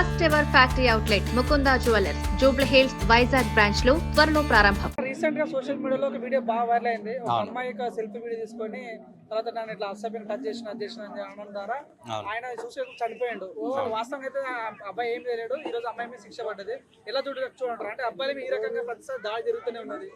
First ever factory outlet Mukunda Jewellers Jubilee Hills Vizag బ్రాంచ్లో త్వరలో ప్రారంభం. రీసెంట్గా సోషల్ మీడియాలో ఒక వీడియో బాగా వైరల్ అయింది. ఒక. అమ్మాయి యొక్క సెల్ఫీ వీడియో తీసుకొని తర్వాత నన్ను ఇట్లా అసభ్యం టచ్ చేసిన అది చేసిన అని అనడం ద్వారా. ఆయన చూసి చనిపోయాడు. ఓ వాస్తవం అయితే అబ్బాయి ఏం చేయలేడు. ఈ రోజు అమ్మాయి మీద శిక్ష పడ్డది. ఎలా చూడ చూడంటారు అంటే అబ్బాయిల మీద ఈ రకంగా ప్రతిసారి దాడి జరుగుతూనే ఉన్నది.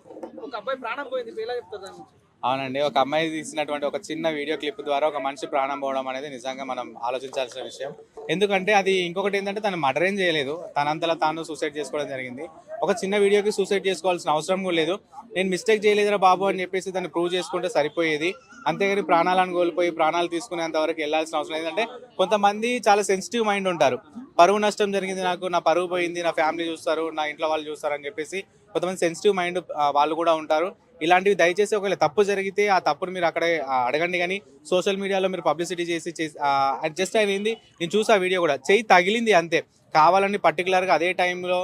ఒక అబ్బాయి ప్రాణం పోయింది. ఇప్పుడు ఎలా చెప్తారు దాని? అవునండి. ఒక అమ్మాయి తీసినటువంటి ఒక చిన్న వీడియో క్లిప్ ద్వారా ఒక మనిషి ప్రాణం పోవడం అనేది నిజంగా మనం ఆలోచించాల్సిన విషయం. ఎందుకంటే అది ఇంకొకటి ఏంటంటే తను మర్డర్ ఏం చేయలేదు. తనంతలా తాను సూసైడ్ చేసుకోవడం జరిగింది. ఒక చిన్న వీడియోకి సూసైడ్ చేసుకోవాల్సిన అవసరం కూడా లేదు. నేను మిస్టేక్ చేయలేదురా బాబు అని చెప్పేసి దాన్ని ప్రూవ్ చేసుకుంటే సరిపోయేది. అంతేగాని ప్రాణాలను కోల్పోయి ప్రాణాలు తీసుకునేంత వరకు వెళ్ళాల్సిన అవసరం లేదంటే కొంతమంది చాలా సెన్సిటివ్ మైండ్ ఉంటారు. పరువు నష్టం జరిగింది నాకు నా పరువు పోయింది నా ఫ్యామిలీ చూస్తారు నా ఇంట్లో వాళ్ళు చూస్తారు అని చెప్పేసి కొంతమంది సెన్సిటివ్ మైండ్ వాళ్ళు కూడా ఉంటారు. ఇలాంటివి దయచేసి ఒకవేళ తప్పు జరిగితే ఆ తప్పును మీరు అక్కడే అడగండి కానీ సోషల్ మీడియాలో మీరు పబ్లిసిటీ చేసి జస్ట్ ఆయన ఏంది? నేను చూసా వీడియో కూడా. చేయి తగిలింది అంతే. కావాలని పర్టికులర్గా అదే టైంలో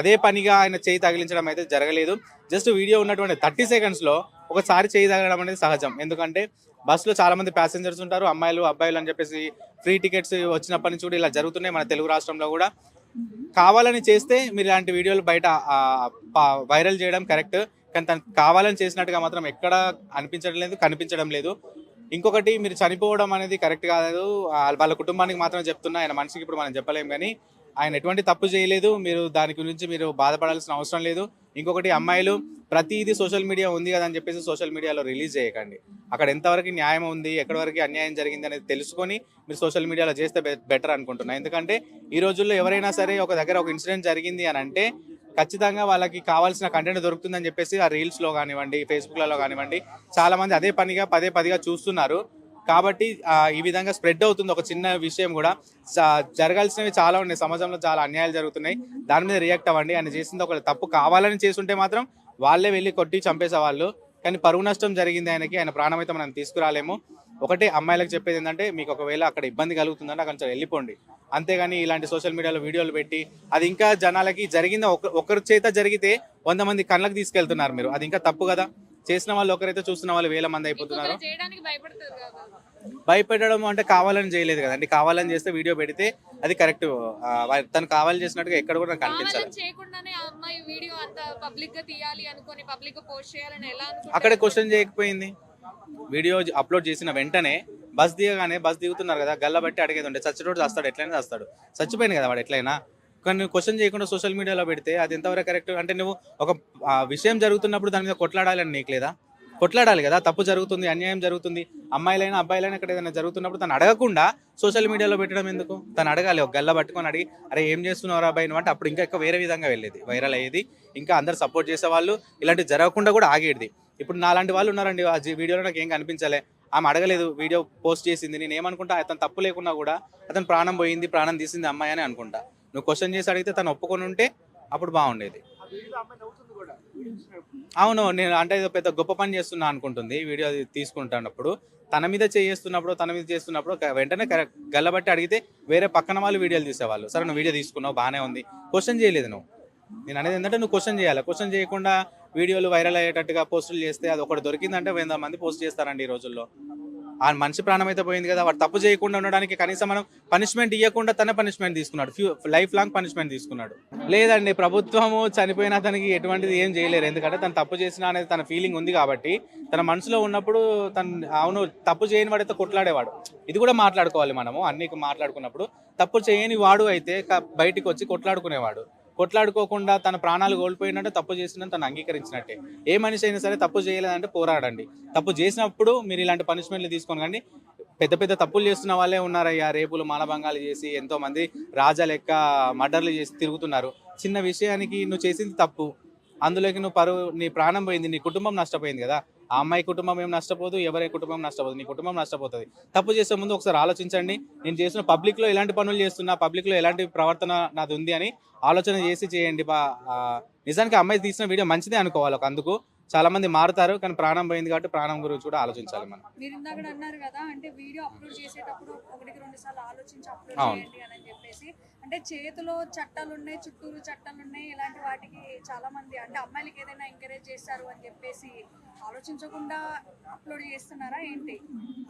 అదే పనిగా ఆయన చేయి తగిలించడం అయితే జరగలేదు. జస్ట్ వీడియో ఉన్నటువంటి థర్టీ సెకండ్స్లో ఒకసారి చేయి తగలడం అనేది సహజం. ఎందుకంటే బస్సులో చాలామంది ప్యాసింజర్స్ ఉంటారు. అమ్మాయిలు అబ్బాయిలు అని చెప్పేసి ఫ్రీ టికెట్స్ వచ్చినప్పటి నుంచి కూడా ఇలా జరుగుతున్నాయి మన తెలుగు రాష్ట్రంలో కూడా. కావాలని చేస్తే మీరు ఇలాంటి వీడియోలు బయట వైరల్ చేయడం కరెక్ట్. కానీ తను కావాలని చేసినట్టుగా మాత్రం ఎక్కడ అనిపించడం లేదు కనిపించడం లేదు. ఇంకొకటి మీరు చనిపోవడం అనేది కరెక్ట్ కాదు. వాళ్ళ కుటుంబానికి మాత్రం చెప్తున్నా ఆయన మనిషికి ఇప్పుడు మనం చెప్పలేం కానీ ఆయన ఎటువంటి తప్పు చేయలేదు. మీరు దాని గురించి మీరు బాధపడాల్సిన అవసరం లేదు. ఇంకొకటి అమ్మాయిలు ప్రతిదీ సోషల్ మీడియా ఉంది కదా అని చెప్పేసి సోషల్ మీడియాలో రిలీజ్ చేయకండి. అక్కడ ఎంతవరకు న్యాయం ఉంది ఎక్కడివరకు అన్యాయం జరిగింది అనేది తెలుసుకొని మీరు సోషల్ మీడియాలో చేస్తే బెటర్ అనుకుంటున్నా. ఎందుకంటే ఈ రోజుల్లో ఎవరైనా సరే ఒక దగ్గర ఒక ఇన్సిడెంట్ జరిగింది అని అంటే ఖచ్చితంగా వాళ్ళకి కావాల్సిన కంటెంట్ దొరుకుతుందని చెప్పేసి ఆ రీల్స్లో కానివ్వండి ఫేస్బుక్లలో కానివ్వండి చాలామంది అదే పనిగా పదే పదిగా చూస్తున్నారు. కాబట్టి ఈ విధంగా స్ప్రెడ్ అవుతుంది ఒక చిన్న విషయం కూడా. జరగాల్సినవి చాలా ఉన్నాయి. సమాజంలో చాలా అన్యాయాలు జరుగుతున్నాయి. దాని మీద రియాక్ట్ అవ్వండి. ఆయన చేసింది ఒక తప్పు కావాలని చేస్తుంటే మాత్రం వాళ్ళే వెళ్ళి కొట్టి చంపేసేవాళ్ళు. కానీ పరువు నష్టం జరిగింది ఆయనకి. ఆయన ప్రాణం అయితే మనం తీసుకురాలేము. ఒకటే అమ్మాయిలకు చెప్పేది ఏంటంటే మీకు ఒకవేళ అక్కడ ఇబ్బంది కలుగుతుందంటే అక్కడ నుంచి వెళ్ళిపోండి. అంతేగాని ఇలాంటి సోషల్ మీడియాలో వీడియోలు పెట్టి అది ఇంకా జనాలకి జరిగింది ఒక ఒకరి చేత జరిగితే వంద మంది కళ్ళకి తీసుకెళ్తున్నారు మీరు. అది ఇంకా తప్పు కదా. చేసిన వాళ్ళు ఒకరైతే చూస్తున్న వాళ్ళు వేల మంది అయిపోతున్నారు. భయపెట్టడం అంటే కావాలని చేయలేదు కదండి. కావాలని చేస్తే వీడియో పెడితే అది కరెక్ట్. తను కావాలని చేసినట్టుగా ఎక్కడ కూడా నాకు కనిపించాలి కావాలని చేయకుండానే ఆ అమ్మాయి వీడియో అంత పబ్లిక్గా తీయాలి అనుకొని పబ్లిక్గా పోస్ట్ చేయాలని ఎలా అక్కడే క్వశ్చన్ చేయకపోయింది. వీడియో అప్లోడ్ చేసిన వెంటనే బస్ దిగగానే బస్ దిగుతున్నారు కదా గల్ల బట్టి అడిగేది ఉంటే చచ్చినోడు చేస్తాడు ఎట్లయినా చేస్తాడు. చచ్చిపోయింది కదా వాడు ఎట్లయినా. కానీ నువ్వు క్వశ్చన్ చేయకుండా సోషల్ మీడియాలో పెడితే అది ఎంతవరకు కరెక్ట్ అంటే నువ్వు ఒక విషయం జరుగుతున్నప్పుడు దాని మీద కొట్లాడాలని నీకు లేదా? కొట్లాడాలి కదా తప్పు జరుగుతుంది అన్యాయం జరుగుతుంది. అమ్మాయిలైనా అబ్బాయిలైనా ఇక్కడ ఏదైనా జరుగుతున్నప్పుడు తను అడగకుండా సోషల్ మీడియాలో పెట్టడం ఎందుకు? తను అడగాలి ఒక గల్ల పట్టుకొని అడిగి అరే ఏం చేస్తున్నారు అబ్బాయి అంటే అప్పుడు ఇంకా ఎక్కువ వేరే విధంగా వెళ్ళేది. వైరల్ అయ్యేది. ఇంకా అందరు సపోర్ట్ చేసేవాళ్ళు. ఇలాంటివి జరగకుండా కూడా ఆగేది. ఇప్పుడు నాలాంటి వాళ్ళు ఉన్నారండి. ఆ వీడియోలో నాకు ఏం కనిపించలే. ఆమె అడగలేదు వీడియో పోస్ట్ చేసింది. నేను ఏమనుకుంటా అతను తప్పు లేకున్నా కూడా అతను ప్రాణం పోయింది ప్రాణం తీసింది అమ్మాయి అని అనుకుంటా. నువ్వు క్వశ్చన్ చేసి అడిగితే తను ఒప్పుకొని ఉంటే అప్పుడు బాగుండేది. అవును నేను అంటే పెద్ద గొప్ప పని చేస్తున్నా అనుకుంటుంది. వీడియో అది తీసుకుంటున్నప్పుడు. తన మీద చేస్తున్నప్పుడు తన మీద చేస్తున్నప్పుడు వెంటనే గల్లబట్టి అడిగితే వేరే పక్కన వాళ్ళు వీడియోలు తీసేవాళ్ళు. సరే నువ్వు వీడియో తీసుకున్నావు బాగానే ఉంది. క్వశ్చన్ చేయలేదు నువ్వు. నేను అనేది ఏంటంటే నువ్వు క్వశ్చన్ చేయాలి. క్వశ్చన్ చేయకుండా వీడియోలు వైరల్ అయ్యేటట్టుగా పోస్టులు చేస్తే అది ఒకటి దొరికిందంటే వంద మంది పోస్ట్ చేస్తారండి ఈ రోజుల్లో. ఆ మనిషి ప్రాణం అయితే పోయింది కదా వాడు తప్పు చేయకుండా ఉండడానికి కనీసం మనం పనిష్మెంట్ ఇవ్వకుండా తన పనిష్మెంట్ తీసుకున్నాడు. ఫ్యూ లైఫ్ లాంగ్ పనిష్మెంట్ తీసుకున్నాడు. లేదండి ప్రభుత్వము చనిపోయిన తనకి ఎటువంటిది ఏం చేయలేరు. ఎందుకంటే తను తప్పు చేసిన అనేది తన ఫీలింగ్ ఉంది కాబట్టి తన మనసులో ఉన్నప్పుడు తను అవును తప్పు చేయని వాడైతే కొట్లాడేవాడు. ఇది కూడా మాట్లాడుకోవాలి మనము. అన్ని మాట్లాడుకున్నప్పుడు తప్పు చేయని వాడు అయితే బయటికి వచ్చి కొట్లాడుకునేవాడు. కొట్లాడుకోకుండా తన ప్రాణాలు కోల్పోయినట్టే తప్పు చేసినట్టు తను అంగీకరించినట్టే. ఏ మనిషి అయినా సరే తప్పు చేయలేదంటే పోరాడండి. తప్పు చేసినప్పుడు మీరు ఇలాంటి పనిష్మెంట్లు తీసుకొని కానీ పెద్ద పెద్ద తప్పులు చేస్తున్న వాళ్ళే ఉన్నారయ్యా. రేపులు మానభంగాలు చేసి ఎంతో మంది రాజా లెక్క మర్డర్లు చేసి తిరుగుతున్నారు. చిన్న విషయానికి నువ్వు చేసింది తప్పు. అందులోకి నువ్వు పరువు నీ ప్రాణం పోయింది నీ కుటుంబం నష్టపోయింది కదా. ఆ అమ్మాయి కుటుంబం ఏం నష్టపోదు ఎవరి కుటుంబం నష్టపోదు నీ కుటుంబం నష్టపోతుంది. తప్పు చేసే ముందు ఒకసారి ఆలోచించండి. నేను చేసిన పబ్లిక్లో ఎలాంటి పనులు చేస్తున్నా పబ్లిక్లో ఎలాంటి ప్రవర్తన నాది ఉంది అని ఆలోచన చేసి చేయండి. బా- నిజానికి అమ్మాయి తీసిన వీడియో మంచిదే అనుకోవాలి ఒక అందుకు. చాలా మంది మారుతారు కానీ ప్రాణం పోయింది కాబట్టి ప్రాణం గురించి కూడా ఆలోచించాలి మనం. మీరు ఇందాక అన్నారు కదా అంటే వీడియో అప్లోడ్ చేసేటప్పుడు ఒకటికి రెండు సార్లు ఆలోచించి అప్లోడ్. చేయండి అని చెప్పేసి. అంటే చేతిలో చట్టాలు ఉన్నాయి చుట్టూరు చట్టాలు ఉన్నాయి ఇలాంటి వాటికి చాలా మంది అంటే అమ్మాయిలకి ఏదైనా ఎంకరేజ్ చేస్తారు అని చెప్పేసి ఆలోచించకుండా అప్లోడ్ చేస్తున్నారా ఏంటి?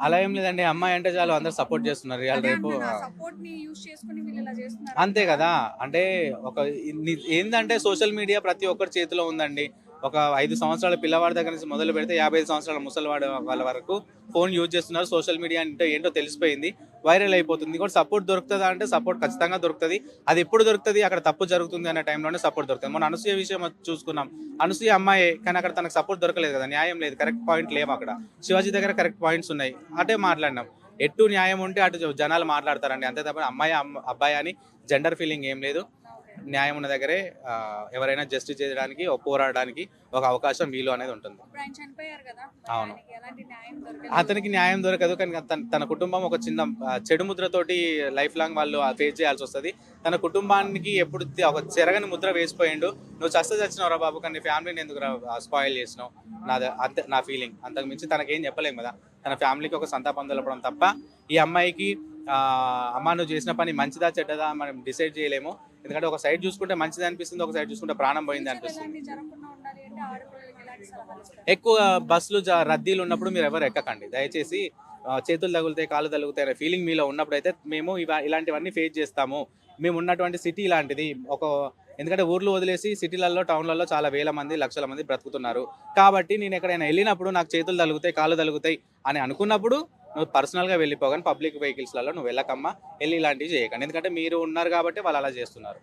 అలా ఏం లేదండి అమ్మాయి అంటే చాలు అందరు సపోర్ట్ చేస్తున్నారు. ఇవాళ రేపు సపోర్ట్ని యూజ్ చేసుకుని వీళ్ళు ఇలా చేస్తున్నారు అంతే కదా. అంటే ఒక ఏందంటే సోషల్ మీడియా ప్రతి ఒక్కరి చేతిలో ఉందండి. ఒక ఐదు సంవత్సరాల పిల్లవాడి దగ్గర నుంచి మొదలు పెడితే యాభై ఐదు సంవత్సరాల ముసలివాడు వాళ్ళ వరకు ఫోన్ యూజ్ చేస్తున్నారు సోషల్ మీడియా అంటే ఏంటో తెలిసిపోయింది వైరల్ అయిపోతుంది. కూడా సపోర్ట్ దొరుకుతుందా అంటే సపోర్ట్ ఖచ్చితంగా దొరుకుతుంది. అది ఎప్పుడు దొరుకుతుంది? అక్కడ తప్పు జరుగుతుంది అనే టైంలోనే సపోర్ట్ దొరుకుతుంది. మనం అనసూయ విషయం చూసుకున్నాం. అనసూయ అమ్మాయే కానీ అక్కడ తనకు సపోర్ట్ దొరకలేదు కదా న్యాయం లేదు కరెక్ట్ పాయింట్ లేవు అక్కడ. శివాజీ దగ్గర కరెక్ట్ పాయింట్స్ ఉన్నాయి. అటే మాట్లాడినాం. ఎటు న్యాయం ఉంటే అటు జనాలు మాట్లాడతారండి. అంతే తప్ప అమ్మాయి అమ్మ- అబ్బాయి అని జెండర్ ఫీలింగ్ ఏం లేదు. న్యాయం ఉన్న దగ్గరే ఎవరైనా జస్టిస్ చేయడానికి పోరాడడానికి ఒక అవకాశం వీలు అనేది ఉంటుంది. అవును. అతనికి న్యాయం దొరకదు కానీ తన కుటుంబం ఒక చిన్న చెడు ముద్రతోటి లైఫ్ లాంగ్ వాళ్ళు ఫేస్ చేయాల్సి వస్తుంది. తన కుటుంబానికి ఎప్పుడు ఒక చెరగని ముద్ర వేసిపోయిండు. నువ్వు చస్తే చచ్చినవరా బాబు కానీ ఫ్యామిలీని ఎందుకు స్పాయిల్ చేసినావు? నా అంతే నా ఫీలింగ్ అంతకు మించి తనకేం చెప్పలేము కదా. తన ఫ్యామిలీకి ఒక సంతాపం తెలపడం తప్ప ఈ అమ్మాయికి ఆ, అమ్మ నువ్వు చేసిన పని మంచిదా చెడ్డదా మనం డిసైడ్ చేయలేము. ఎందుకంటే ఒక సైడ్ చూసుకుంటే మంచిది అనిపిస్తుంది ఒక సైడ్ చూసుకుంటే ప్రాణం పోయింది అనిపిస్తుంది. ఎక్కువ బస్సులు రద్దీలు ఉన్నప్పుడు మీరు ఎవరు ఎక్కకండి. దయచేసి చేతులు తగులుతాయి కాళ్ళు తగులుతాయి అనే ఫీలింగ్ మీలో ఉన్నప్పుడు అయితే మేము ఇవ- ఇలాంటివన్నీ ఫేస్ చేస్తాము. మేము ఉన్నటువంటి సిటీ ఇలాంటిది ఒక ఎందుకంటే ఊర్లు వదిలేసి సిటీలలో టౌన్లలో చాలా వేల మంది లక్షల మంది బ్రతుకుతున్నారు. కాబట్టి నేను ఎక్కడైనా వెళ్ళినప్పుడు నాకు చేతులు తగులుతాయి కాళ్ళు తగులుతాయి అని అనుకున్నప్పుడు నువ్వు పర్సనల్గా వెళ్ళిపోగానే పబ్లిక్ వెహికల్స్లలో నువ్వు వెళ్ళకమ్మా వెళ్ళి ఇలాంటివి చేయకండి. ఎందుకంటే మీరు ఉన్నారు కాబట్టి వాళ్ళు అలా చేస్తున్నారు.